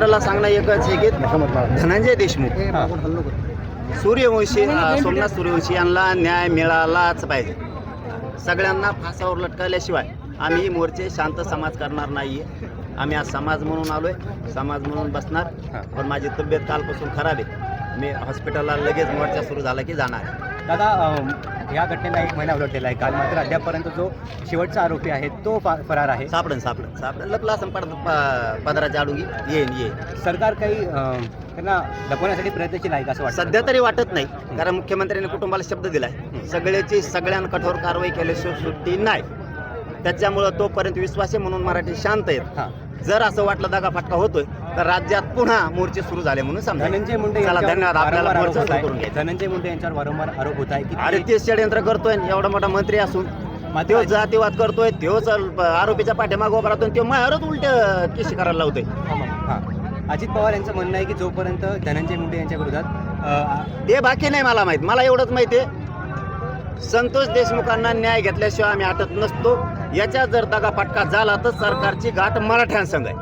म्हणणं एकच आहे की धनंजय देशमुख. हां. सूर्यवंशी सोमनाथ सूर्यवंशी यांना न्याय मिळालाच पाहिजे. सगळ्यांना फासावर लटकवल्याशिवाय आम्ही मोर्चे शांत समाज करणार नाहीये. आम्ही आज समाज म्हणून आलोय समाज म्हणून बसणार. हां. पण माझी तब्येत कालपासून खराब आहे. मी हॉस्पिटलला लगेच मोर्चा सुरू झाला की जाणार आहे. दादा या घटनेला एक महिना उलटलेला आहे. काल मात्र अद्यापपर्यंत जो शेवटचा आरोपी आहे तो फरार आहे. सापडन सापडन सापडन. लपला असं पड पदराच्या आडून येईन येईन. सरकार काही त्यांना लपवण्यासाठी प्रयत्नशील आहे का असं वाटतं? सध्या तरी वाटत नाही. कारण मुख्यमंत्र्यांनी कुटुंबाला शब्द दिलाय. सगळ्याची सगळ्यांना कठोर कारवाई केल्याशिवाय सुट्टी नाही. त्याच्यामुळं तोपर्यंत विश्वास आहे म्हणून मराठी शांत आहेत. जर असं वाटलं दगा फटका होतोय तर राज्यात पुन्हा मोर्चे सुरू झाले म्हणून समजा. धनंजय मुंडे चला धन्यवाद. आपल्याला मोर्चा सुरू करून. घ्यायचा. धनंजय मुंडे यांच्यावर वारंवार आरोप होत आहे की अरे ते- षडयंत्र करतोय. एवढा मोठा मंत्री असून. तो जातीवाद करतोय तोच आरोपीच्या पाठीमागं उभा राहतोय तो उलट केशी करायला लावतोय. अजित पवार यांचं म्हणणं आहे की जोपर्यंत धनंजय मुंडे यांच्या विरोधात ते बाकी नाही मला माहीत. मला एवढंच माहिती आहे. संतोष देशमुखांना न्याय घेतल्याशिवाय आम्ही आटत नसतो. याच्या जर दगा फटका झाला तर सरकारची गाठ मराठ्यांसंग आहे.